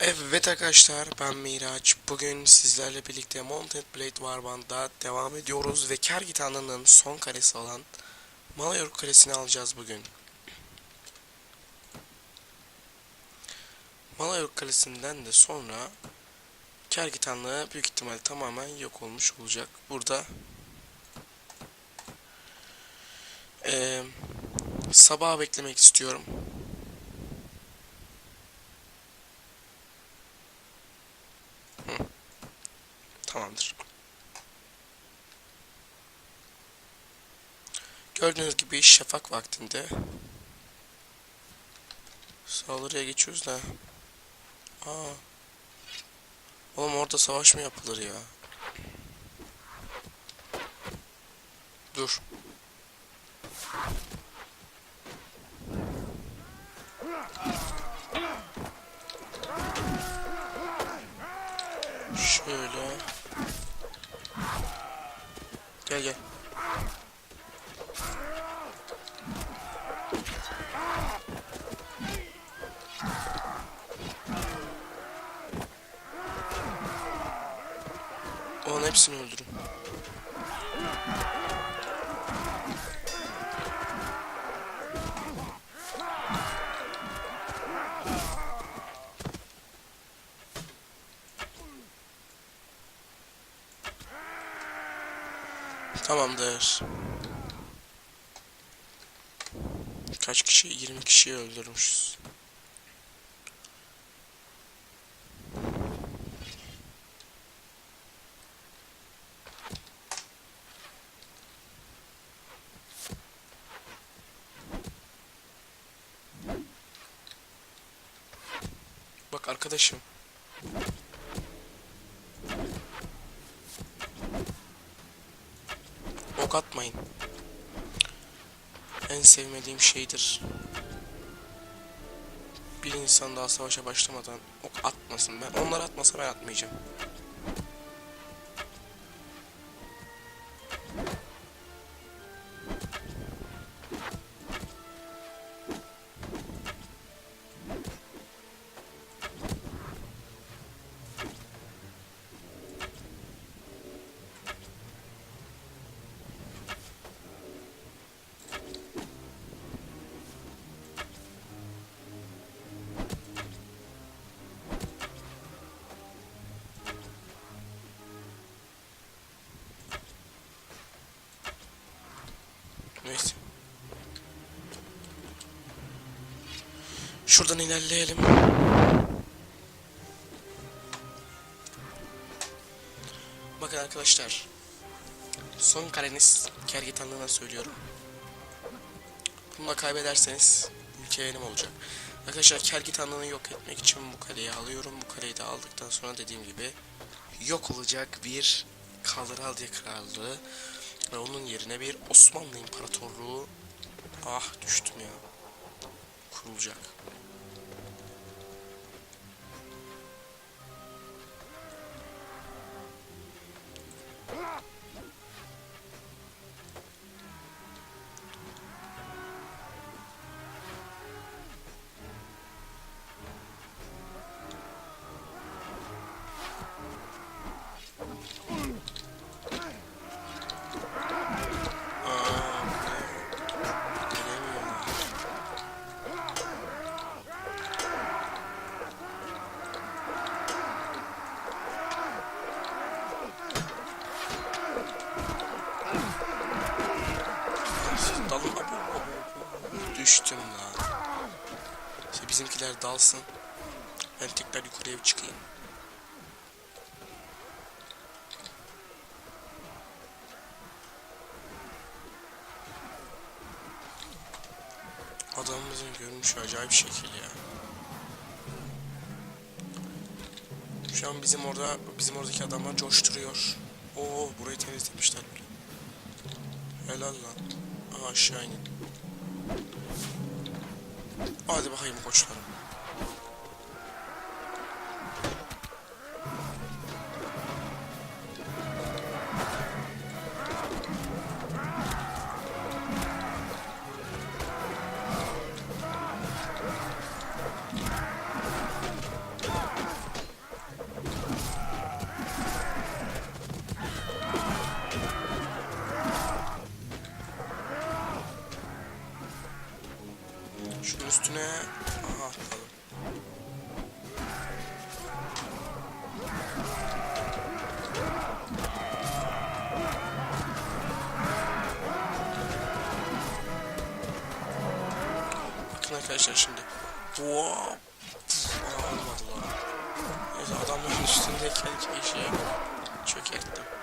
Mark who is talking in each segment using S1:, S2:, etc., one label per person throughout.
S1: Evet arkadaşlar ben Miraç. Bugün sizlerle birlikte Mounted Blade Warband'da devam ediyoruz ve Kergitan'ın son kalesi olan Malayor kalesini alacağız bugün. Malayor kalesinden de sonra Kergitanlığı büyük ihtimal tamamen yok olmuş olacak. Burada eee sabaha beklemek istiyorum. Tamamdır. Gördüğünüz gibi şafak vaktinde saldırıya geçiyoruz da Aa. Oğlum orada savaş mı yapılır ya? Dur. Şöyle. Gel gel. Onun hepsini öldürün. Tamamdır. Kaç kişi? 20 kişiyi öldürmüşüz. Bak arkadaşım. Ok atmayın. En sevmediğim şeydir. Bir insan daha savaşa başlamadan ok atmasın. Ben onlar atmasa ben atmayacağım. Şuradan ilerleyelim. Bakın arkadaşlar. Son kaleniz Kergitanlığına söylüyorum. Bunu da kaybederseniz ülke benim olacak. Arkadaşlar Kergitanlığını yok etmek için bu kaleyi alıyorum. Bu kaleyi de aldıktan sonra dediğim gibi yok olacak bir Kaldıraldiya Krallığı ve onun yerine bir Osmanlı İmparatorluğu ah düştüm ya kurulacak. İşte bizimkiler dalsın. Ben tekrar yukarıya çıkayım. Adamımızın görünüşü acayip şekil ya. Şu an bizim orada bizim oradaki adamlar coşturuyor. Oo burayı temizlemişler bile. Helal lan. Aha aşağı inin. Hadi bakayım koçlarım. tane aha atalım. Bakın arkadaşlar şimdi. Wow. Bana olmadı lan. Neyse adamların üstündeyken şey çökerttim.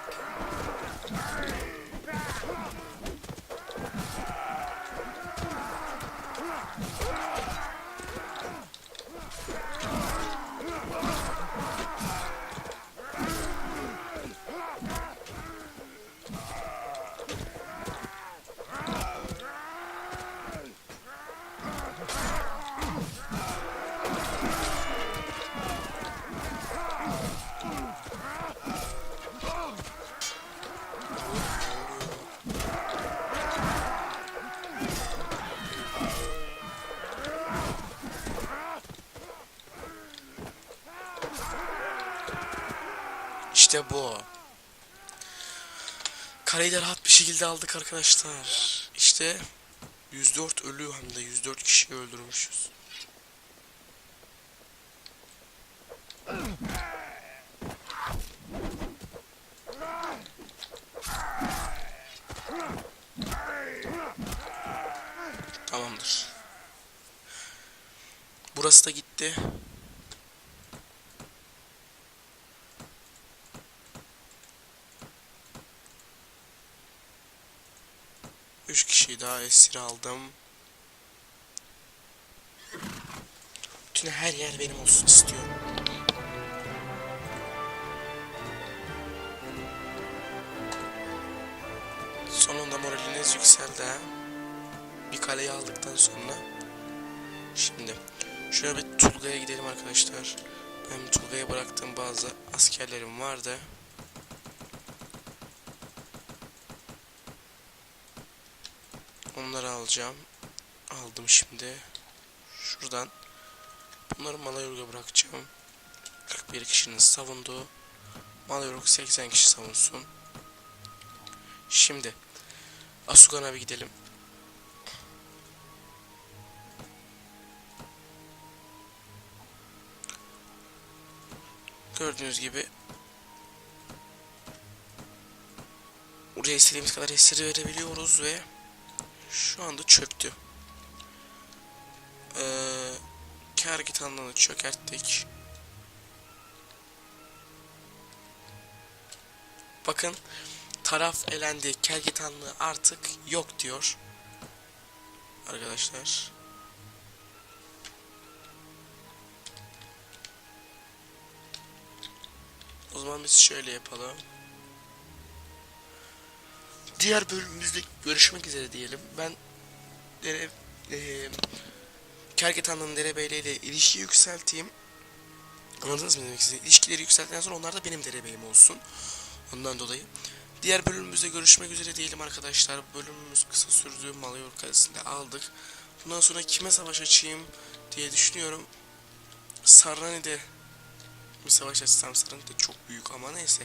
S1: İşte bu. Kareyi de rahat bir şekilde aldık arkadaşlar. İşte 104 ölü hem de 104 kişiyi öldürmüşüz. Tamamdır. Burası da gitti. Üç kişiyi daha esir aldım. Bütün her yer benim olsun istiyorum. Sonunda moraliniz yükseldi. Bir kaleyi aldıktan sonra. Şimdi şöyle bir Tulga'ya gidelim arkadaşlar. Ben Tulga'ya bıraktığım bazı askerlerim vardı. Onları alacağım. Aldım şimdi. Şuradan. Bunları Malayorg'a bırakacağım. 41 kişinin savunduğu. Malayorg 80 kişi savunsun. Şimdi. Asugan'a bir gidelim. Gördüğünüz gibi Buraya istediğimiz kadar esiri verebiliyoruz ve şu anda çöktü. Ee, kar gitanlığını çökerttik. Bakın taraf elendi. Kergitanlığı artık yok diyor. Arkadaşlar. O zaman biz şöyle yapalım. Diğer bölümümüzde görüşmek üzere diyelim. Ben Dere, e, Kergetan'ın Derebeyli ile ilişkiyi yükselteyim. Anladınız mı demek istediğim? İlişkileri yükselttikten sonra onlar da benim derebeyim olsun. Ondan dolayı. Diğer bölümümüzde görüşmek üzere diyelim arkadaşlar. Bölümümüz kısa sürdü. Malayor Kalesi'nde aldık. Bundan sonra kime savaş açayım diye düşünüyorum. Sarrani'de bir savaş açsam Sarrani de çok büyük ama neyse.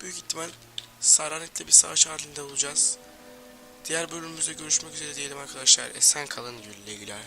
S1: Büyük ihtimal Sarranit'le bir savaş halinde olacağız. Diğer bölümümüzde görüşmek üzere diyelim arkadaşlar. Esen kalın güle güle.